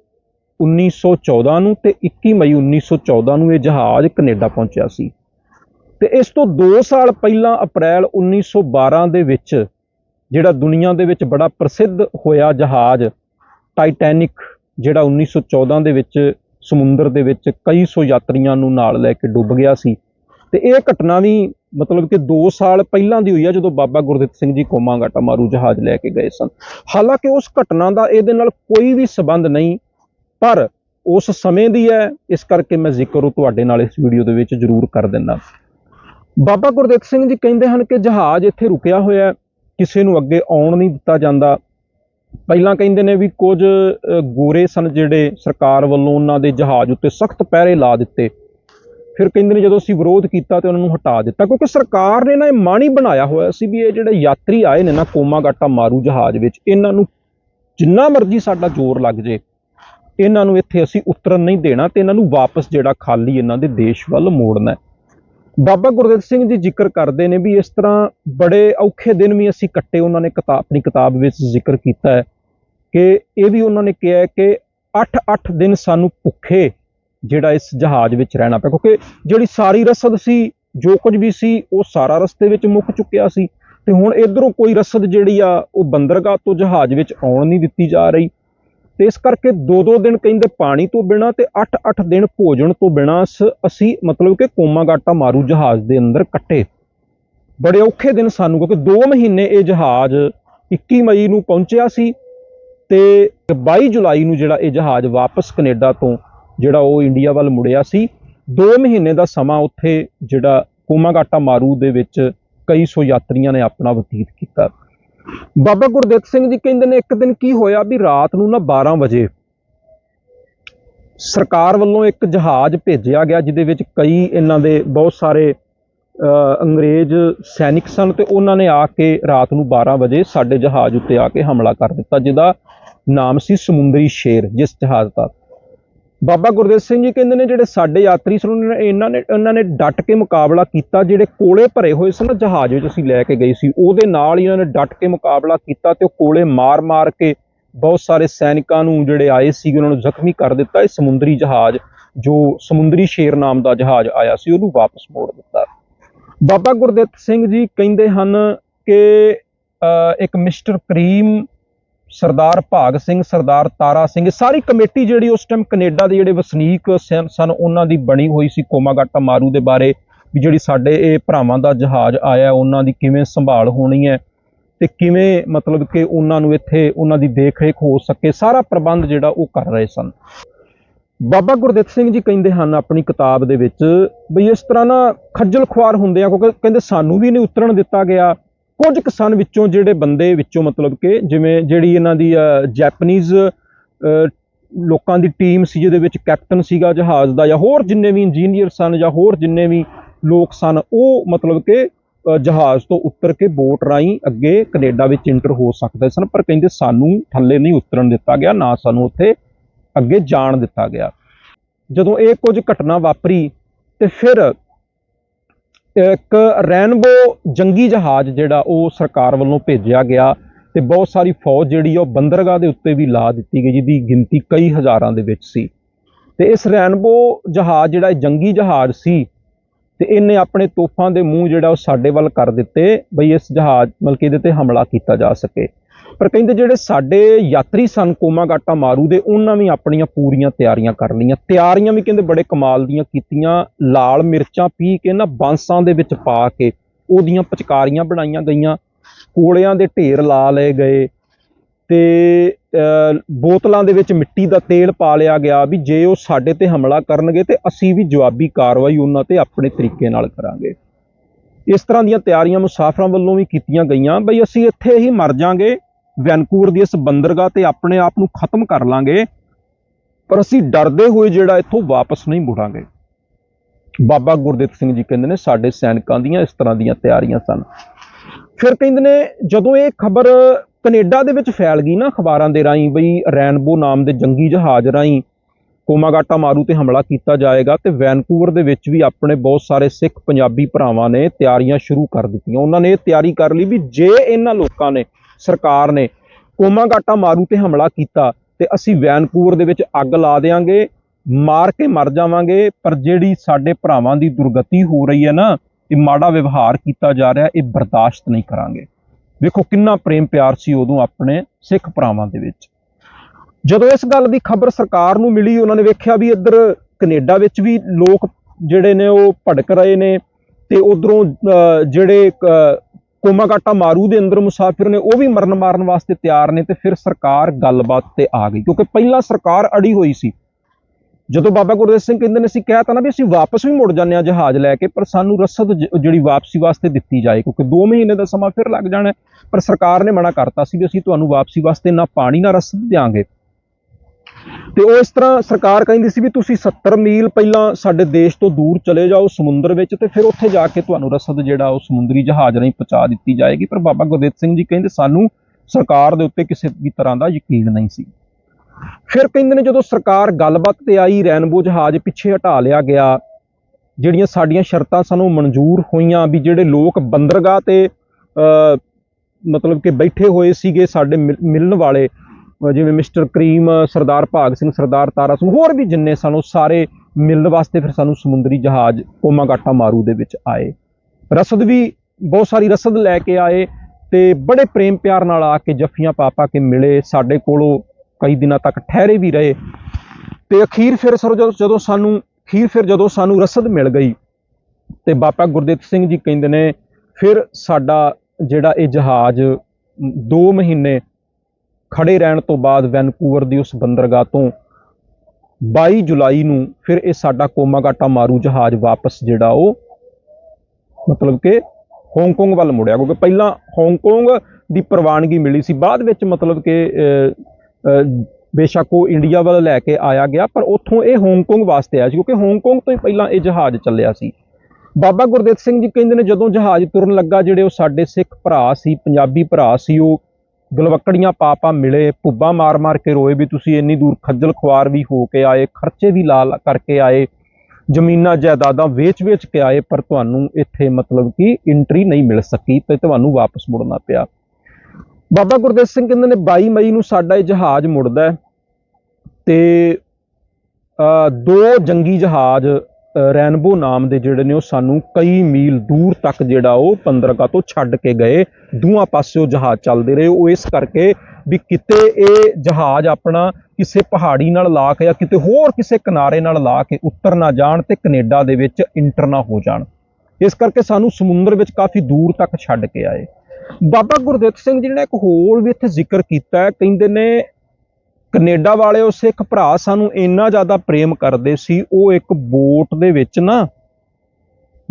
1914 ਨੂੰ ਤੇ 21 ਮਈ 1914 ਨੂੰ ਇਹ ਜਹਾਜ਼ ਕੈਨੇਡਾ ਪਹੁੰਚਿਆ ਸੀ। ਤੇ ਇਸ ਤੋਂ 2 ਸਾਲ ਪਹਿਲਾਂ ਅਪ੍ਰੈਲ 1912 ਦੇ ਵਿੱਚ ਜਿਹੜਾ ਦੁਨੀਆ ਦੇ ਵਿੱਚ ਬੜਾ ਪ੍ਰਸਿੱਧ ਹੋਇਆ ਜਹਾਜ਼ ਟਾਈਟੈਨਿਕ, ਜਿਹੜਾ 1914 ਦੇ ਵਿੱਚ ਸਮੁੰਦਰ ਦੇ ਵਿੱਚ ਕਈ ਸੌ ਯਾਤਰੀਆਂ ਨੂੰ ਨਾਲ ਲੈ ਕੇ ਡੁੱਬ ਗਿਆ ਸੀ। ਤੇ ਇਹ ਘਟਨਾ ਵੀ ਮਤਲਬ ਕਿ 2 ਸਾਲ ਪਹਿਲਾਂ ਦੀ ਹੋਈ ਆ, ਜਦੋਂ ਬਾਬਾ ਗੁਰਦਿੱਤ ਸਿੰਘ ਜੀ ਕੋਮਾਂਗਾਟਾ ਮਾਰੂ ਜਹਾਜ਼ ਲੈ ਕੇ ਗਏ ਸਨ। ਹਾਲਾਂਕਿ ਉਸ ਘਟਨਾ ਦਾ ਇਹਦੇ ਨਾਲ ਕੋਈ ਵੀ ਸਬੰਧ ਨਹੀਂ, ਪਰ ਉਸ ਸਮੇਂ ਦੀ ਹੈ। ਇਸ ਕਰਕੇ ਮੈਂ ਜ਼ਿਕਰ ਉਹ ਤੁਹਾਡੇ ਨਾਲ ਇਸ ਵੀਡੀਓ ਦੇ ਵਿੱਚ ਜ਼ਰੂਰ ਕਰ ਦਿੰਦਾ। ਬਾਬਾ ਗੁਰਦਿੱਤ ਸਿੰਘ ਜੀ ਕਹਿੰਦੇ ਹਨ ਕਿ ਜਹਾਜ਼ ਇੱਥੇ ਰੁਕਿਆ ਹੋਇਆ ਕਿਸੇ ਨੂੰ ਅੱਗੇ ਆਉਣ ਨਹੀਂ ਦਿੱਤਾ ਜਾਂਦਾ। ਪਹਿਲਾਂ ਕਹਿੰਦੇ ਨੇ ਵੀ ਕੁਝ ਗੋਰੇ ਸਨ ਜਿਹੜੇ ਸਰਕਾਰ ਵੱਲੋਂ ਉਹਨਾਂ ਦੇ ਜਹਾਜ਼ ਉੱਤੇ ਸਖਤ ਪਹਿਰੇ ਲਾ ਦਿੱਤੇ। ਫਿਰ ਕਹਿੰਦੇ ਨੇ ਜਦੋਂ ਅਸੀਂ ਵਿਰੋਧ ਕੀਤਾ ਤੇ ਉਹਨਾਂ ਨੂੰ ਹਟਾ ਦਿੱਤਾ, ਕਿਉਂਕਿ ਸਰਕਾਰ ਨੇ ਨਾ ਇਹ ਮਾਣੀ ਬਣਾਇਆ ਹੋਇਆ ਸੀ ਵੀ ਇਹ ਜਿਹੜੇ ਯਾਤਰੀ ਆਏ ਨੇ ਨਾ ਕੋਮਾਗਾਟਾ ਮਾਰੂ ਜਹਾਜ਼ ਵਿੱਚ, ਇਹਨਾਂ ਨੂੰ ਜਿੰਨਾ ਮਰਜ਼ੀ ਸਾਡਾ ਜ਼ੋਰ ਲੱਗ ਜੇ, ਇਹਨਾਂ ਨੂੰ ਇੱਥੇ ਅਸੀਂ ਉਤਰਨ ਨਹੀਂ ਦੇਣਾ ਤੇ ਇਹਨਾਂ ਨੂੰ ਵਾਪਸ ਜਿਹੜਾ ਖਾਲੀ ਇਹਨਾਂ ਦੇ ਦੇਸ਼ ਵੱਲ ਮੋੜਨਾ ਹੈ। ਬਾਬਾ ਗੁਰਦੇਵ ਸਿੰਘ ਜੀ ਜ਼ਿਕਰ ਕਰਦੇ ਨੇ ਵੀ ਇਸ ਤਰ੍ਹਾਂ ਬੜੇ ਔਖੇ ਦਿਨ ਵੀ ਅਸੀਂ ਕੱਟੇ ਉਹਨਾਂ ਨੇ ਕਿਤਾਬ ਆਪਣੀ ਕਿਤਾਬ ਵਿੱਚ ਜ਼ਿਕਰ ਕੀਤਾ ਹੈ ਕਿ ਇਹ ਵੀ ਉਹਨਾਂ ਨੇ ਕਿਹਾ ਕਿ 8-8 ਦਿਨ ਸਾਨੂੰ ਭੁੱਖੇ ਜਿਹੜਾ ਇਸ ਜਹਾਜ਼ ਵਿੱਚ ਰਹਿਣਾ ਪਿਆ, ਕਿਉਂਕਿ ਜਿਹੜੀ ਸਾਰੀ ਰਸਦ ਸੀ, ਜੋ ਕੁਝ ਵੀ ਸੀ, ਉਹ ਸਾਰਾ ਰਸਤੇ ਵਿੱਚ ਮੁੱਕ ਚੁੱਕਿਆ ਸੀ ਤੇ ਹੁਣ ਇਧਰੋਂ ਕੋਈ ਰਸਦ ਜਿਹੜੀ ਆ, ਉਹ ਬੰਦਰਗਾਹ ਤੋਂ ਜਹਾਜ਼ ਵਿੱਚ ਆਉਣ ਨਹੀਂ ਦਿੱਤੀ ਜਾ ਰਹੀ। ਤੇ ਇਸ ਕਰਕੇ 2-2 ਦਿਨ ਕਹਿੰਦੇ ਪਾਣੀ ਤੋਂ ਬਿਨਾ ਤੇ 8-8 ਦਿਨ ਭੋਜਨ ਤੋਂ ਬਿਨਾ ਅਸੀਂ ਮਤਲਬ ਕਿ ਕੋਮਾਗਾਟਾ ਮਾਰੂ ਜਹਾਜ਼ ਦੇ ਅੰਦਰ ਕੱਟੇ। ਬੜੇ ਔਖੇ ਦਿਨ ਸਾਨੂੰ, ਕਿਉਂਕਿ 2 ਮਹੀਨੇ ਇਹ ਜਹਾਜ਼ 21 ਮਈ ਨੂੰ ਪਹੁੰਚਿਆ ਸੀ ਤੇ 22 ਜੁਲਾਈ ਨੂੰ ਜਿਹੜਾ ਇਹ ਜਹਾਜ਼ ਵਾਪਸ ਕੈਨੇਡਾ ਤੋਂ ਜਿਹੜਾ ਉਹ ਇੰਡੀਆ ਵੱਲ ਮੁੜਿਆ ਸੀ। 2 ਮਹੀਨੇ ਦਾ ਸਮਾਂ ਉੱਥੇ ਜਿਹੜਾ ਕੋਮਾਗਾਟਾ ਮਾਰੂ ਦੇ ਵਿੱਚ ਕਈ ਸੌ ਯਾਤਰੀਆਂ ਨੇ ਆਪਣਾ ਬਤੀਤ ਕੀਤਾ। ਬਾਬਾ ਗੁਰਦਿੱਤ ਸਿੰਘ ਜੀ ਕਹਿੰਦੇ ਨੇ ਇੱਕ ਦਿਨ ਕੀ ਹੋਇਆ ਵੀ ਰਾਤ ਨੂੰ ਨਾ 12 ਵਜੇ ਸਰਕਾਰ ਵੱਲੋਂ ਇੱਕ ਜਹਾਜ਼ ਭੇਜਿਆ ਗਿਆ ਜਿਹਦੇ ਵਿੱਚ ਕਈ ਇਹਨਾਂ ਦੇ ਬਹੁਤ ਸਾਰੇ ਅ, ਅੰਗਰੇਜ਼ ਸੈਨਿਕ ਸਨ ਤੇ ਉਹਨਾਂ ਨੇ ਆ ਕੇ ਰਾਤ ਨੂੰ 12 ਵਜੇ ਸਾਡੇ ਜਹਾਜ਼ ਉੱਤੇ ਆ ਕੇ ਹਮਲਾ ਕਰ ਦਿੱਤਾ ਜਿਹਦਾ ਨਾਮ ਸੀ ਸਮੁੰਦਰੀ ਸ਼ੇਰ ਜਿਸ ਜਹਾਜ਼ ਦਾ ਬਾਬਾ ਗੁਰਦੇਵ ਸਿੰਘ ਜੀ ਕਹਿੰਦੇ ਨੇ ਜਿਹੜੇ ਸਾਡੇ ਯਾਤਰੀ ਸਨ ਉਹਨਾਂ ਨੇ, ਇਹਨਾਂ ਨੇ ਉਹਨਾਂ ਨੇ ਡਟ ਕੇ ਮੁਕਾਬਲਾ ਕੀਤਾ, ਜਿਹੜੇ ਕੋਲੇ ਭਰੇ ਹੋਏ ਸਨ ਨਾ ਜਹਾਜ਼ ਵਿੱਚ ਅਸੀਂ ਲੈ ਕੇ ਗਏ ਸੀ, ਉਹਦੇ ਨਾਲ ਹੀ ਉਹਨਾਂ ਨੇ ਡਟ ਕੇ ਮੁਕਾਬਲਾ ਕੀਤਾ ਤੇ ਉਹ ਕੋਲੇ ਮਾਰ-ਮਾਰ ਕੇ ਬਹੁਤ ਸਾਰੇ ਸੈਨਿਕਾਂ ਨੂੰ ਜਿਹੜੇ ਆਏ ਸੀ ਉਹਨਾਂ ਨੂੰ ਜ਼ਖਮੀ ਕਰ ਦਿੱਤਾ ਇਹ ਸਮੁੰਦਰੀ ਜਹਾਜ਼, ਜੋ ਸਮੁੰਦਰੀ ਸ਼ੇਰ ਨਾਮ ਦਾ ਜਹਾਜ਼ ਆਇਆ ਸੀ, ਉਹਨੂੰ ਵਾਪਸ ਮੋੜ ਦਿੱਤਾ। ਬਾਬਾ ਗੁਰਦਿੱਤ ਸਿੰਘ ਜੀ ਕਹਿੰਦੇ ਹਨ ਕਿ ਇੱਕ ਮਿਸਟਰ ਕਰੀਮ ਸਰਦਾਰ ਭਾਗ ਸਿੰਘ, ਸਰਦਾਰ ਤਾਰਾ ਸਿੰਘ, ਸਾਰੀ ਕਮੇਟੀ ਜਿਹੜੀ ਉਸ ਟਾਈਮ ਕੈਨੇਡਾ ਦੇ ਜਿਹੜੇ ਵਸਨੀਕ ਸਨ, ਉਹਨਾਂ ਦੀ ਬਣੀ ਹੋਈ ਸੀ ਕੋਮਾਗਾਟਾ ਮਾਰੂ ਦੇ ਬਾਰੇ, ਵੀ ਜਿਹੜੀ ਸਾਡੇ ਇਹ ਭਰਾਵਾਂ ਦਾ ਜਹਾਜ਼ ਆਇਆ, ਉਹਨਾਂ ਦੀ ਕਿਵੇਂ ਸੰਭਾਲ ਹੋਣੀ ਹੈ ਤੇ ਕਿਵੇਂ ਮਤਲਬ ਕਿ ਉਹਨਾਂ ਨੂੰ ਇੱਥੇ ਉਹਨਾਂ ਦੀ ਦੇਖ-ਰੇਖ ਹੋ ਸਕੇ, ਸਾਰਾ ਪ੍ਰਬੰਧ ਜਿਹੜਾ ਉਹ ਕਰ ਰਹੇ ਸਨ। ਬਾਬਾ ਗੁਰਦਿੱਤ ਸਿੰਘ ਜੀ ਕਹਿੰਦੇ ਹਨ ਆਪਣੀ ਕਿਤਾਬ ਦੇ ਵਿੱਚ, ਵੀ ਇਸ ਤਰ੍ਹਾਂ ਨਾ ਖੱਜਲ ਖੁਆਰ ਹੁੰਦੇ ਆ, ਕਿਉਂਕਿ ਕਹਿੰਦੇ ਸਾਨੂੰ ਵੀ ਨਹੀਂ ਉਤਰਨ ਦਿੱਤਾ ਗਿਆ। ਕੁਝ ਕੁ ਸਨ ਵਿੱਚੋਂ ਜਿਹੜੇ ਬੰਦੇ ਵਿੱਚੋਂ ਮਤਲਬ ਕਿ ਜਿਵੇਂ ਜਿਹੜੀ ਇਹਨਾਂ ਦੀ ਜੈਪਨੀਜ਼ ਲੋਕਾਂ ਦੀ ਟੀਮ ਸੀ ਜਿਹਦੇ ਵਿੱਚ ਕੈਪਟਨ ਸੀਗਾ ਜਹਾਜ਼ ਦਾ ਜਾਂ ਹੋਰ ਜਿੰਨੇ ਵੀ ਇੰਜੀਨੀਅਰ ਸਨ ਜਾਂ ਹੋਰ ਜਿੰਨੇ ਵੀ ਲੋਕ ਸਨ, ਉਹ ਮਤਲਬ ਕਿ ਜਹਾਜ਼ ਤੋਂ ਉਤਰ ਕੇ ਬੋਟ ਰਾਹੀਂ ਅੱਗੇ ਕੈਨੇਡਾ ਵਿੱਚ ਇੰਟਰ ਹੋ ਸਕਦੇ ਸਨ, ਪਰ ਕਹਿੰਦੇ ਸਾਨੂੰ ਥੱਲੇ ਨਹੀਂ ਉਤਰਨ ਦਿੱਤਾ ਗਿਆ, ਨਾ ਸਾਨੂੰ ਉੱਥੇ ਅੱਗੇ ਜਾਣ ਦਿੱਤਾ ਗਿਆ। ਜਦੋਂ ਇਹ ਕੁਝ ਘਟਨਾ ਵਾਪਰੀ ਤੇ ਫਿਰ ਇੱਕ ਰੈਨਬੋ ਜੰਗੀ ਜਹਾਜ਼ ਜਿਹੜਾ ਉਹ ਸਰਕਾਰ ਵੱਲੋਂ ਭੇਜਿਆ ਗਿਆ ਤੇ ਬਹੁਤ ਸਾਰੀ ਫੌਜ ਜਿਹੜੀ ਆ ਉਹ ਬੰਦਰਗਾਹ ਦੇ ਉੱਤੇ ਵੀ ਲਾ ਦਿੱਤੀ ਗਈ, ਜਿਹਦੀ ਗਿਣਤੀ ਕਈ ਹਜ਼ਾਰਾਂ ਦੇ ਵਿੱਚ ਸੀ। ਤੇ ਇਸ ਰੈਨਬੋ ਜਹਾਜ਼ ਜਿਹੜਾ ਇਹ ਜੰਗੀ ਜਹਾਜ਼ ਸੀ ਤੇ ਇਹਨੇ ਆਪਣੇ ਤੋਪਾਂ ਦੇ ਮੂੰਹ ਜਿਹੜਾ ਉਹ ਸਾਡੇ ਵੱਲ ਕਰ ਦਿੱਤੇ ਬਈ ਇਸ ਜਹਾਜ਼ ਮਲਕੀ ਇਹਦੇ ਤੇ ਹਮਲਾ ਕੀਤਾ ਜਾ ਸਕੇ। ਪਰ ਕਹਿੰਦੇ ਜਿਹੜੇ ਸਾਡੇ ਯਾਤਰੀ ਸਨ ਕੋਮਾਗਾਟਾ ਮਾਰੂ ਦੇ, ਉਹਨਾਂ ਵੀ ਆਪਣੀਆਂ ਪੂਰੀਆਂ ਤਿਆਰੀਆਂ ਕਰ ਲਈਆਂ। ਤਿਆਰੀਆਂ ਵੀ ਕਹਿੰਦੇ ਬੜੇ ਕਮਾਲ ਦੀਆਂ ਕੀਤੀਆਂ। ਲਾਲ ਮਿਰਚਾਂ ਪੀ ਕੇ ਨਾ ਬਾਂਸਾਂ ਦੇ ਵਿੱਚ ਪਾ ਕੇ ਉਹਦੀਆਂ ਪਚਕਾਰੀਆਂ ਬਣਾਈਆਂ ਗਈਆਂ। ਕੋਲਿਆਂ ਦੇ ਢੇਰ ਲਾ ਲਏ ਗਏ ਤੇ ਬੋਤਲਾਂ ਦੇ ਵਿੱਚ ਮਿੱਟੀ ਦਾ ਤੇਲ ਪਾ ਲਿਆ ਗਿਆ ਵੀ ਜੇ ਉਹ ਸਾਡੇ ਤੇ ਹਮਲਾ ਕਰਨਗੇ ਤੇ ਅਸੀਂ ਵੀ ਜਵਾਬੀ ਕਾਰਵਾਈ ਉਹਨਾਂ ਤੇ ਆਪਣੇ ਤਰੀਕੇ ਨਾਲ ਕਰਾਂਗੇ। ਇਸ ਤਰ੍ਹਾਂ ਦੀਆਂ ਤਿਆਰੀਆਂ ਮੁਸਾਫਰਾਂ ਵੱਲੋਂ ਵੀ ਕੀਤੀਆਂ ਗਈਆਂ। ਬਈ ਅਸੀਂ ਇੱਥੇ ਹੀ ਮਰ ਜਾਾਂਗੇ। ਵੈਨਕੂਵਰ ਦੀ ਇਸ ਬੰਦਰਗਾਹ ਤੇ ਆਪਣੇ ਆਪ ਨੂੰ ਖਤਮ ਕਰ ਲਾਂਗੇ, ਪਰ ਅਸੀਂ ਡਰਦੇ ਹੋਏ ਜਿਹੜਾ ਇੱਥੋਂ ਵਾਪਸ ਨਹੀਂ ਮੁੜਾਂਗੇ। ਬਾਬਾ ਗੁਰਦਿੱਤ ਸਿੰਘ ਜੀ ਕਹਿੰਦੇ ਨੇ, ਸਾਡੇ ਸੈਨਿਕਾਂ ਦੀਆਂ ਇਸ ਤਰ੍ਹਾਂ ਦੀਆਂ ਤਿਆਰੀਆਂ ਸਨ। ਫਿਰ ਕਹਿੰਦੇ ਨੇ, ਜਦੋਂ ਇਹ ਖਬਰ ਕੈਨੇਡਾ ਦੇ ਵਿੱਚ ਫੈਲ ਗਈ ਨਾ, ਅਖਬਾਰਾਂ ਦੇ ਰਾਹੀਂ ਬਈ ਰੈਨਬੋ ਨਾਮ ਦੇ ਜੰਗੀ ਜਹਾਜ਼ ਰਾਹੀਂ ਕੋਮਾਗਾਟਾ ਮਾਰੂ ਤੇ ਹਮਲਾ ਕੀਤਾ ਜਾਏਗਾ ਤੇ ਵੈਨਕੂਵਰ ਦੇ ਵਿੱਚ ਵੀ ਆਪਣੇ ਬਹੁਤ ਸਾਰੇ ਸਿੱਖ ਪੰਜਾਬੀ ਭਰਾਵਾਂ ਨੇ ਤਿਆਰੀਆਂ ਸ਼ੁਰੂ ਕਰ ਦਿੱਤੀਆਂ। ਉਹਨਾਂ ਨੇ ਇਹ ਤਿਆਰੀ ਕਰ ਲਈ ਵੀ ਜੇ ਇਹਨਾਂ ਲੋਕਾਂ ਨੇ ਸਰਕਾਰ ਨੇ ਕੋਮਾਗਾਟਾ ਮਾਰੂ ਤੇ ਹਮਲਾ ਕੀਤਾ ਤੇ ਅਸੀਂ ਵੈਨਕੂਵਰ ਦੇ ਵਿੱਚ ਅੱਗ ਲਾ ਦੇਾਂਗੇ ਮਾਰ ਕੇ ਮਰ ਜਾਵਾਂਗੇ ਪਰ ਜਿਹੜੀ ਸਾਡੇ ਭਰਾਵਾਂ ਦੀ ਦੁਰਗਤੀ ਹੋ ਰਹੀ ਹੈ ਨਾ ਇਹ ਮਾੜਾ ਵਿਵਹਾਰ ਕੀਤਾ ਜਾ ਰਿਹਾ ਇਹ ਬਰਦਾਸ਼ਤ ਨਹੀਂ ਕਰਾਂਗੇ। ਵੇਖੋ ਕਿੰਨਾ ਪ੍ਰੇਮ ਪਿਆਰ ਸੀ ਉਦੋਂ ਆਪਣੇ ਸਿੱਖ ਭਰਾਵਾਂ ਦੇ ਵਿੱਚ। ਜਦੋਂ ਇਸ ਗੱਲ ਦੀ ਖਬਰ ਸਰਕਾਰ ਨੂੰ ਮਿਲੀ ਉਹਨਾਂ ਨੇ ਵੇਖਿਆ ਵੀ ਇੱਧਰ ਕੈਨੇਡਾ ਵਿੱਚ ਵੀ ਲੋਕ ਜਿਹੜੇ ਨੇ ਉਹ ਭੜਕ ਰਹੇ ਨੇ ਤੇ ਉਧਰੋਂ ਜਿਹੜੇ ਅਹ, ਕੋਮਾਗਾਟਾ ਮਾਰੂ ਦੇ ਅੰਦਰ ਮੁਸਾਫਿਰ ਨੇ ਉਹ ਵੀ ਮਰਨ ਮਾਰਨ ਵਾਸਤੇ ਤਿਆਰ ਨੇ ਤੇ ਫਿਰ ਸਰਕਾਰ ਗੱਲਬਾਤ ਤੇ ਆ ਗਈ। ਕਿਉਂਕਿ ਪਹਿਲਾਂ ਸਰਕਾਰ ਅੜੀ ਹੋਈ ਸੀ। ਜਦੋਂ ਬਾਬਾ ਗੁਰਦੇਵ ਸਿੰਘ ਕਹਿੰਦੇ ਨੇ, ਅਸੀਂ ਕਹਿਤਾ ਨਾ ਵੀ ਅਸੀਂ ਵਾਪਸ ਵੀ ਮੁੜ ਜਾਂਦੇ ਹਾਂ ਜਹਾਜ਼ ਲੈ ਕੇ, ਪਰ ਸਾਨੂੰ ਰਸਦ ਜਿਹੜੀ ਵਾਪਸੀ ਵਾਸਤੇ ਦਿੱਤੀ ਜਾਏ, ਕਿਉਂਕਿ 2 ਮਹੀਨੇ ਦਾ ਸਮਾਂ ਫਿਰ ਲੱਗ ਜਾਣਾ ਪਰ ਸਰਕਾਰ ਨੇ ਮਨਾ ਕਰਤਾ ਸੀ ਵੀ ਅਸੀਂ ਤੁਹਾਨੂੰ ਵਾਪਸੀ ਵਾਸਤੇ ਨਾ ਪਾਣੀ, ਨਾ ਰਸਦ ਦਿਆਂਗੇ। ਤੇ ਉਹ ਇਸ ਤਰ੍ਹਾਂ ਸਰਕਾਰ ਕਹਿੰਦੀ ਸੀ ਵੀ ਤੁਸੀਂ 70 ਮੀਲ ਪਹਿਲਾਂ ਸਾਡੇ ਦੇਸ਼ ਤੋਂ ਦੂਰ ਚਲੇ ਜਾਓ ਸਮੁੰਦਰ ਵਿੱਚ ਤੇ ਫਿਰ ਉੱਥੇ ਜਾ ਕੇ ਤੁਹਾਨੂੰ ਰਸਦ ਜਿਹੜਾ ਉਹ ਸਮੁੰਦਰੀ ਜਹਾਜ਼ ਰਾਹੀਂ ਪਹੁੰਚਾ ਦਿੱਤੀ ਜਾਏਗੀ। ਪਰ ਬਾਬਾ ਗੁਰਦੇਵ ਸਿੰਘ ਜੀ ਕਹਿੰਦੇ ਸਾਨੂੰ ਸਰਕਾਰ ਦੇ ਉੱਤੇ ਕਿਸੇ ਵੀ ਤਰ੍ਹਾਂ ਦਾ ਯਕੀਨ ਨਹੀਂ ਸੀ। ਫਿਰ ਕਹਿੰਦੇ ਨੇ ਜਦੋਂ ਸਰਕਾਰ ਗੱਲਬਾਤ ਤੇ ਆਈ ਰੈਨਬੋ ਜਹਾਜ਼ ਪਿੱਛੇ ਹਟਾ ਲਿਆ ਗਿਆ ਜਿਹੜੀਆਂ ਸਾਡੀਆਂ ਸ਼ਰਤਾਂ ਸਾਨੂੰ ਮਨਜ਼ੂਰ ਹੋਈਆਂ ਵੀ ਜਿਹੜੇ ਲੋਕ ਬੰਦਰਗਾਹ ਤੇ ਅ, ਮਤਲਬ ਕਿ ਬੈਠੇ ਹੋਏ ਸੀਗੇ ਸਾਡੇ ਮਿਲ- ਮਿਲਣ ਵਾਲੇ ਜਿਵੇਂ ਮਿਸਟਰ ਕਰੀਮ, ਸਰਦਾਰ ਭਾਗ ਸਿੰਘ, ਸਰਦਾਰ ਤਾਰਾ ਸਿੰਘ, ਹੋਰ ਵੀ ਜਿੰਨੇ ਸਨ, ਉਹ ਸਾਰੇ ਮਿਲਣ ਵਾਸਤੇ ਫਿਰ ਸਾਨੂੰ ਸਮੁੰਦਰੀ ਜਹਾਜ਼ ਕੋਮਾਗਾਟਾ ਮਾਰੂ ਦੇ ਵਿੱਚ ਆਏ। ਰਸਦ ਵੀ ਬਹੁਤ ਸਾਰੀ ਰਸਦ ਲੈ ਕੇ ਆਏ ਤੇ ਬੜੇ ਪ੍ਰੇਮ ਪਿਆਰ ਨਾਲ ਆ ਕੇ ਜੱਫੀਆਂ ਪਾ ਪਾ ਕੇ ਮਿਲੇ। ਸਾਡੇ ਕੋਲੋਂ ਕਈ ਦਿਨਾਂ ਤੱਕ ਠਹਿਰੇ ਵੀ ਰਹੇ। ਤੇ ਅਖੀਰ ਫਿਰ ਸਰ ਜਦੋਂ ਜਦੋਂ ਸਾਨੂੰ ਅਖੀਰ ਫਿਰ ਜਦੋਂ ਸਾਨੂੰ ਰਸਦ ਮਿਲ ਗਈ ਤੇ ਬਾਬਾ ਗੁਰਦਿੱਤ ਸਿੰਘ ਜੀ ਕਹਿੰਦੇ ਨੇ, ਫਿਰ ਸਾਡਾ ਜਿਹੜਾ ਇਹ ਜਹਾਜ਼ 2 ਮਹੀਨੇ ਖੜੇ ਰਹਿਣ ਤੋਂ ਬਾਅਦ ਵੈਨਕੂਵਰ ਦੀ ਉਸ ਬੰਦਰਗਾਹ ਤੋਂ 22 ਜੁਲਾਈ ਨੂੰ ਫਿਰ ਇਹ ਸਾਡਾ ਕੋਮਾਗਾਟਾ ਮਾਰੂ ਜਹਾਜ਼ ਵਾਪਸ ਜਿਹੜਾ ਉਹ ਮਤਲਬ ਕਿ ਹਾਂਗਕਾਂਗ ਵੱਲ ਮੁੜਿਆ। ਕਿਉਂਕਿ ਪਹਿਲਾਂ ਹਾਂਗਕਾਂਗ ਦੀ ਪ੍ਰਵਾਨਗੀ ਮਿਲੀ ਸੀ। ਬਾਅਦ ਵਿੱਚ ਮਤਲਬ ਕਿ ਬੇਸ਼ੱਕ ਉਹ ਇੰਡੀਆ ਵੱਲ ਲੈ ਕੇ ਆਇਆ ਗਿਆ, ਪਰ ਉੱਥੋਂ ਇਹ ਹਾਂਗਕਾਂਗ ਵਾਸਤੇ ਆਇਆ ਸੀ। ਕਿਉਂਕਿ ਹਾਂਗਕਾਂਗ ਤੋਂ ਹੀ ਪਹਿਲਾਂ ਇਹ ਜਹਾਜ਼ ਚੱਲਿਆ ਸੀ। ਬਾਬਾ ਗੁਰਦੇਵ ਸਿੰਘ ਜੀ ਕਹਿੰਦੇ ਨੇ ਜਦੋਂ ਜਹਾਜ਼ ਤੁਰਨ ਲੱਗਾ, ਜਿਹੜੇ ਉਹ ਸਾਡੇ ਸਿੱਖ ਭਰਾ ਸੀ, ਪੰਜਾਬੀ ਭਰਾ ਸੀ, ਉਹ ਗਲਵੱਕੜੀਆਂ ਪਾ ਮਿਲੇ ਪੁੱਬਾ ਮਾਰ ਮਾਰ ਕੇ ਰੋਏ ਵੀ ਤੁਸੀਂ ਇੰਨੀ ਦੂਰ ਖੱਜਲ ਖੁਆਰ ਵੀ ਹੋ ਕੇ ਆਏ, ਖਰਚੇ ਵੀ ਲਾ ਲਾ ਕਰਕੇ ਆਏ, ਜ਼ਮੀਨਾਂ ਜਾਇਦਾਦਾਂ ਵੇਚ-ਵੇਚ ਕੇ ਆਏ, ਪਰ ਤੁਹਾਨੂੰ ਇੱਥੇ ਮਤਲਬ ਕਿ ਐਂਟਰੀ ਨਹੀਂ ਮਿਲ ਸਕੀ ਤੇ ਤੁਹਾਨੂੰ ਵਾਪਸ ਮੁੜਨਾ ਪਿਆ। ਬਾਬਾ ਗੁਰਦੇਵ ਸਿੰਘ ਕਹਿੰਦੇ ਨੇ 22 ਮਈ ਨੂੰ ਸਾਡਾ ਇਹ ਜਹਾਜ਼ ਮੁੜਦਾ ਹੈ ਤੇ ਦੋ ਜੰਗੀ ਜਹਾਜ਼ ਰੈਨਬੋ ਨਾਮ ਦੇ ਜਿਹੜੇ ਨੇ ਉਹ ਸਾਨੂੰ ਕਈ ਮੀਲ ਦੂਰ ਤੱਕ ਜਿਹੜਾ ਉਹ ਪੰਦਰਗਾ ਤੋਂ ਛੱਡ ਕੇ ਗਏ। ਦੋਹਾਂ ਪਾਸਿਓ ਜਹਾਜ਼ ਚੱਲਦੇ ਰਹੇ। ਉਹ ਇਸ ਕਰਕੇ ਵੀ ਕਿਤੇ ਇਹ ਜਹਾਜ਼ ਆਪਣਾ ਕਿਸੇ ਪਹਾੜੀ ਨਾਲ ਲਾ ਕੇ ਜਾਂ ਕਿਤੇ ਹੋਰ ਕਿਸੇ ਕਿਨਾਰੇ ਨਾਲ ਲਾ ਕੇ ਉੱਤਰ ਨਾ ਜਾਣ ਤੇ ਕੈਨੇਡਾ ਦੇ ਵਿੱਚ ਇੰਟਰ ਨਾ ਹੋ ਜਾਣ। ਇਸ ਕਰਕੇ ਸਾਨੂੰ ਸਮੁੰਦਰ ਵਿੱਚ ਕਾਫੀ ਦੂਰ ਤੱਕ ਛੱਡ ਕੇ ਆਏ। ਬਾਬਾ ਗੁਰਦਿੱਤ ਸਿੰਘ ਜੀ ਨੇ ਇੱਕ ਹੋਰ ਵੀ ਇੱਥੇ ਜ਼ਿਕਰ ਕੀਤਾ ਕਹਿੰਦੇ ਨੇ, ਕੈਨੇਡਾ ਵਾਲੇ ਉਹ ਸਿੱਖ ਭਰਾ ਸਾਨੂੰ ਇੰਨਾ ਜ਼ਿਆਦਾ ਪ੍ਰੇਮ ਕਰਦੇ ਸੀ, ਉਹ ਇੱਕ ਬੋਟ ਦੇ ਵਿੱਚ ਨਾ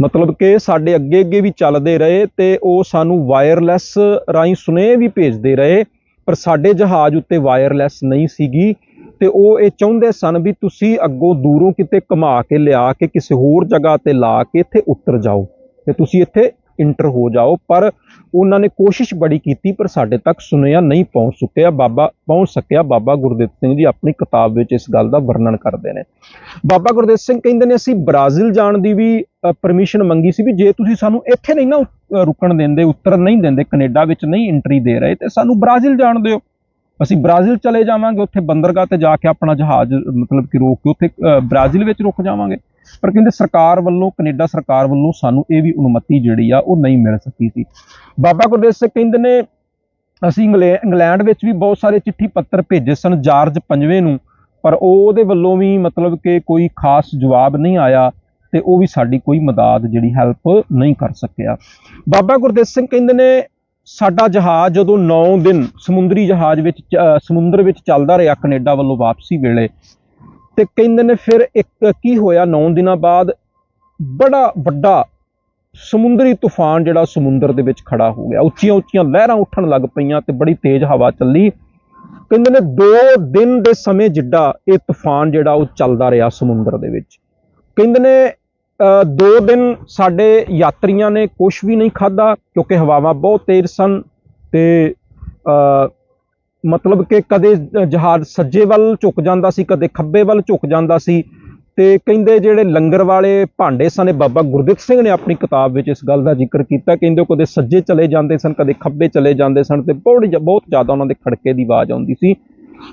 ਮਤਲਬ ਕਿ ਸਾਡੇ ਅੱਗੇ ਅੱਗੇ ਵੀ ਚੱਲਦੇ ਰਹੇ ਤੇ ਉਹ ਸਾਨੂੰ ਵਾਇਰਲੈਸ ਰਾਹੀਂ ਸੁਨੇਹੇ ਵੀ ਭੇਜਦੇ ਰਹੇ, ਪਰ ਸਾਡੇ ਜਹਾਜ਼ ਉੱਤੇ ਵਾਇਰਲੈਸ ਨਹੀਂ ਸੀਗੀ ਤੇ ਉਹ ਇਹ ਚਾਹੁੰਦੇ ਸਨ ਵੀ ਤੁਸੀਂ ਅੱਗੋਂ ਦੂਰੋਂ ਕਿਤੇ ਘੁਮਾ ਕੇ, ਲਿਆ ਕੇ, ਕਿਸੇ ਹੋਰ ਜਗ੍ਹਾ ਤੇ ਲਾ ਕੇ ਇੱਥੇ ਉਤਰ ਜਾਓ ਤੇ ਤੁਸੀਂ ਇੱਥੇ ਇੰਟਰ ਹੋ ਜਾਓ, ਪਰ ਉਹਨਾਂ ਨੇ ਕੋਸ਼ਿਸ਼ ਬੜੀ ਕੀਤੀ, ਪਰ ਸਾਡੇ ਤੱਕ ਸੁਨੇਹਾ ਨਹੀਂ ਪਹੁੰਚ ਸਕਿਆ। ਬਾਬਾ, ਪਹੁੰਚ ਸਕਿਆ ਬਾਬਾ ਗੁਰਦੇਵ ਸਿੰਘ ਜੀ ਆਪਣੀ ਕਿਤਾਬ ਵਿੱਚ ਇਸ ਗੱਲ ਦਾ ਵਰਣਨ ਕਰਦੇ ਨੇ। ਬਾਬਾ ਗੁਰਦੇਵ ਸਿੰਘ ਕਹਿੰਦੇ ਨੇ, ਅਸੀਂ ਬ੍ਰਾਜ਼ੀਲ ਜਾਣ ਦੀ ਵੀ ਪਰਮਿਸ਼ਨ ਮੰਗੀ ਸੀ ਵੀ ਜੇ ਤੁਸੀਂ ਸਾਨੂੰ ਇੱਥੇ ਨਹੀਂ ਨਾ ਰੁਕਣ ਦਿੰਦੇ, ਉੱਤਰ ਨਹੀਂ ਦਿੰਦੇ, ਕੈਨੇਡਾ ਵਿੱਚ ਨਹੀਂ ਐਂਟਰੀ ਦੇ ਰਹੇ, ਤੇ ਸਾਨੂੰ ਬ੍ਰਾਜ਼ੀਲ ਜਾਣ ਦਿਓ। ਅਸੀਂ ਬ੍ਰਾਜ਼ੀਲ ਚਲੇ ਜਾਵਾਂਗੇ, ਉੱਥੇ ਬੰਦਰਗਾਹ ਤੇ ਜਾ ਕੇ ਆਪਣਾ ਜਹਾਜ਼, ਮਤਲਬ ਕਿ ਰੋਕ ਕੇ ਉੱਥੇ ਬ੍ਰਾਜ਼ੀਲ ਵਿੱਚ ਰੁਕ ਜਾਵਾਂਗੇ। ਪਰ ਕਹਿੰਦੇ ਸਰਕਾਰ ਵੱਲੋਂ, ਕੈਨੇਡਾ ਸਰਕਾਰ ਵੱਲੋਂ ਸਾਨੂੰ ਇਹ ਵੀ ਅਨੁਮਤੀ ਜਿਹੜੀ ਆ, ਉਹ ਨਹੀਂ ਮਿਲ ਸਕੀ ਸੀ। ਬਾਬਾ ਗੁਰਦੇਵ ਸਿੰਘ ਕਹਿੰਦੇ ਨੇ, ਅਸੀਂ ਇੰਗਲੈ- ਇੰਗਲੈਂਡ ਵਿੱਚ ਵੀ ਬਹੁਤ ਸਾਰੇ ਚਿੱਠੀ ਪੱਤਰ ਭੇਜੇ ਸਨ, ਜਾਰਜ ਪੰਜਵੇਂ ਨੂੰ, ਪਰ ਉਹਦੇ ਵੱਲੋਂ ਵੀ ਮਤਲਬ ਕਿ ਕੋਈ ਖਾਸ ਜਵਾਬ ਨਹੀਂ ਆਇਆ ਤੇ ਉਹ ਵੀ ਸਾਡੀ ਕੋਈ ਮਦਦ ਜਿਹੜੀ ਹੈਲਪ ਨਹੀਂ ਕਰ ਸਕਿਆ। ਬਾਬਾ ਗੁਰਦੇਵ ਸਿੰਘ ਕਹਿੰਦੇ ਨੇ, ਸਾਡਾ ਜਹਾਜ਼ ਜਦੋਂ 9 ਦਿਨ ਸਮੁੰਦਰੀ ਜਹਾਜ਼ ਵਿੱਚ ਸਮੁੰਦਰ ਵਿੱਚ ਚੱਲਦਾ ਰਿਹਾ ਕੈਨੇਡਾ ਵੱਲੋਂ ਵਾਪਸੀ ਵੇਲੇ ਤੇ ਕਹਿੰਦੇ ਨੇ ਫਿਰ ਇੱਕ ਕੀ ਹੋਇਆ? 9 ਦਿਨਾਂ ਬਾਅਦ ਬੜਾ ਵੱਡਾ ਸਮੁੰਦਰੀ ਤੂਫਾਨ ਜਿਹੜਾ ਸਮੁੰਦਰ ਦੇ ਵਿੱਚ ਖੜਾ ਹੋ ਗਿਆ। ਉੱਚੀਆਂ ਉੱਚੀਆਂ ਲਹਿਰਾਂ ਉੱਠਣ ਲੱਗ ਪਈਆਂ ਤੇ ਬੜੀ ਤੇਜ਼ ਹਵਾ ਚੱਲੀ। ਕਹਿੰਦੇ ਨੇ 2 ਦਿਨ ਦੇ ਸਮੇਂ ਜਿੱਡਾ ਇਹ ਤੂਫਾਨ ਜਿਹੜਾ ਉਹ ਚੱਲਦਾ ਰਿਹਾ ਸਮੁੰਦਰ ਦੇ ਵਿੱਚ। ਕਹਿੰਦੇ ਨੇ ਦੋ ਦਿਨ ਸਾਡੇ ਯਾਤਰੀਆਂ ਨੇ ਕੁਝ ਵੀ ਨਹੀਂ ਖਾਦਾ ਕਿਉਂਕਿ ਹਵਾਵਾਂ ਬਹੁਤ ਤੇਜ਼ ਸਨ ਤੇ ਮਤਲਬ ਕਿ ਕਦੇ ਜਹਾਜ਼ ਸੱਜੇ ਵੱਲ ਝੁਕ ਜਾਂਦਾ ਸੀ, ਕਦੇ ਖੱਬੇ ਵੱਲ ਝੁਕ ਜਾਂਦਾ ਸੀ ਤੇ ਕਹਿੰਦੇ ਜਿਹੜੇ ਲੰਗਰ ਵਾਲੇ ਭਾਂਡੇ ਸਨ, ਇਹ ਬਾਬਾ ਗੁਰਦਿੱਤ ਸਿੰਘ ਨੇ ਆਪਣੀ ਕਿਤਾਬ ਵਿੱਚ ਇਸ ਗੱਲ ਦਾ ਜ਼ਿਕਰ ਕੀਤਾ, ਕਹਿੰਦੇ ਉਹ ਕਦੇ ਸੱਜੇ ਚਲੇ ਜਾਂਦੇ ਸਨ, ਕਦੇ ਖੱਬੇ ਚਲੇ ਜਾਂਦੇ ਸਨ ਤੇ ਬਹੁਤ ਜ- ਬਹੁਤ ਜ਼ਿਆਦਾ ਉਹਨਾਂ ਦੇ ਖੜਕੇ ਦੀ ਆਵਾਜ਼ ਆਉਂਦੀ ਸੀ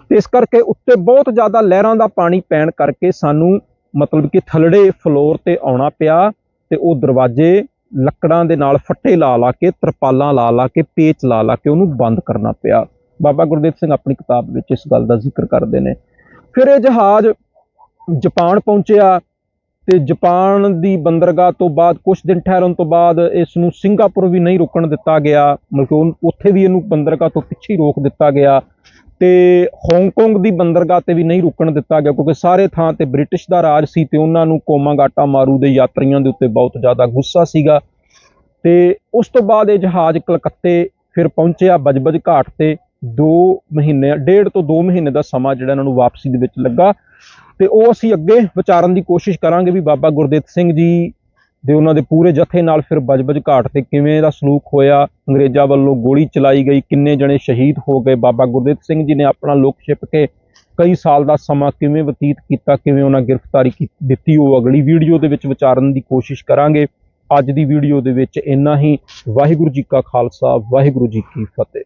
ਤੇ ਇਸ ਕਰਕੇ ਉੱਤੇ ਬਹੁਤ ਜ਼ਿਆਦਾ ਲਹਿਰਾਂ ਦਾ ਪਾਣੀ ਪੈਣ ਕਰਕੇ ਸਾਨੂੰ ਮਤਲਬ ਕਿ ਥਲੜੇ ਫਲੋਰ ਤੇ ਆਉਣਾ ਪਿਆ ਤੇ ਉਹ ਦਰਵਾਜ਼ੇ ਲੱਕੜਾਂ ਦੇ ਨਾਲ ਫੱਟੇ ਲਾ ਲਾ ਕੇ, ਤਰਪਾਲਾਂ ਲਾ ਲਾ ਕੇ, ਪੇਚ ਲਾ ਲਾ ਕੇ ਉਹਨੂੰ ਬੰਦ ਕਰਨਾ ਪਿਆ। ਬਾਬਾ ਗੁਰਦੇਵ ਸਿੰਘ ਆਪਣੀ ਕਿਤਾਬ ਵਿੱਚ ਇਸ ਗੱਲ ਦਾ ਜ਼ਿਕਰ ਕਰਦੇ ਨੇ। ਫਿਰ ਇਹ ਜਹਾਜ਼ ਜਾਪਾਨ ਪਹੁੰਚਿਆ ਤੇ ਜਾਪਾਨ ਦੀ ਬੰਦਰਗਾਹ ਤੋਂ ਬਾਅਦ ਕੁਝ ਦਿਨ ਠਹਿਰਨ ਤੋਂ ਬਾਅਦ ਇਸ ਨੂੰ ਸਿੰਗਾਪੁਰ ਵੀ ਨਹੀਂ ਰੋਕਣ ਦਿੱਤਾ ਗਿਆ ਮਤਲਬ ਕਿ ਉਨ- ਉੱਥੇ ਵੀ ਇਹਨੂੰ ਬੰਦਰਗਾਹ ਤੋਂ ਪਿੱਛੇ ਰੋਕ ਦਿੱਤਾ ਗਿਆ ਤੇ ਹਾਂਗਕਾਂਗ ਦੀ ਬੰਦਰਗਾਹ ਤੇ ਵੀ ਨਹੀਂ ਰੁਕਣ ਦਿੱਤਾ ਗਿਆ, ਕਿਉਂਕਿ ਸਾਰੇ ਥਾਂ ਤੇ ਬ੍ਰਿਟਿਸ਼ ਦਾ ਰਾਜ ਸੀ ਤੇ ਉਹਨਾਂ ਨੂੰ ਕੋਮਾਂਗਾਟਾ ਮਾਰੂ ਦੇ ਯਾਤਰੀਆਂ ਦੇ ਉੱਤੇ ਬਹੁਤ ਜ਼ਿਆਦਾ ਗੁੱਸਾ ਸੀਗਾ। ਤੇ ਉਸ ਤੋਂ ਬਾਅਦ ਇਹ ਜਹਾਜ਼ ਕਲਕੱਤੇ ਫਿਰ ਪਹੁੰਚਿਆ, ਬਜਬਜ ਘਾਟ ਤੇ 2 ਮਹੀਨੇ, ਡੇਢ ਤੋਂ 2 ਮਹੀਨੇ ਦਾ ਸਮਾਂ ਜਿਹੜਾ ਇਹਨਾਂ ਨੂੰ ਵਾਪਸੀ ਦੇ ਵਿੱਚ ਲੱਗਾ। ਤੇ ਉਹ ਅਸੀਂ ਅੱਗੇ ਵਿਚਾਰਨ ਦੀ ਕੋਸ਼ਿਸ਼ ਕਰਾਂਗੇ ਵੀ ਬਾਬਾ ਗੁਰਦਿੱਤ ਸਿੰਘ ਜੀ ਦੇ ਉਹਨਾਂ ਦੇ ਪੂਰੇ ਜਥੇ ਨਾਲ ਫਿਰ ਬਜਬਜ ਘਾਟ ਤੇ ਕਿਵੇਂ ਦਾ ਸਲੂਕ ਹੋਇਆ, ਅੰਗਰੇਜ਼ਾਂ ਵੱਲੋਂ ਗੋਲੀ ਚਲਾਈ ਗਈ, ਕਿੰਨੇ ਜਣੇ ਸ਼ਹੀਦ ਹੋ ਗਏ, ਬਾਬਾ ਗੁਰਦਿੱਤ ਸਿੰਘ ਜੀ ਨੇ ਆਪਣਾ ਲੋਕ ਛਿਪ ਕੇ ਕਈ ਸਾਲ ਦਾ ਸਮਾਂ ਕਿਵੇਂ ਬਤੀਤ ਕੀਤਾ, ਕਿਵੇਂ ਉਹਨਾਂ ਗ੍ਰਿਫਤਾਰੀ ਕੀ- ਦਿੱਤੀ, ਉਹ ਅਗਲੀ ਵੀਡੀਓ ਦੇ ਵਿੱਚ ਵਿਚਾਰਨ ਦੀ ਕੋਸ਼ਿਸ਼ ਕਰਾਂਗੇ। ਅੱਜ ਦੀ ਵੀਡੀਓ ਦੇ ਵਿੱਚ ਇੰਨਾ ਹੀ। ਵਾਹਿਗੁਰੂ ਜੀ ਕਾ ਖਾਲਸਾ, ਵਾਹਿਗੁਰੂ ਜੀ ਕੀ ਫਤਿਹ।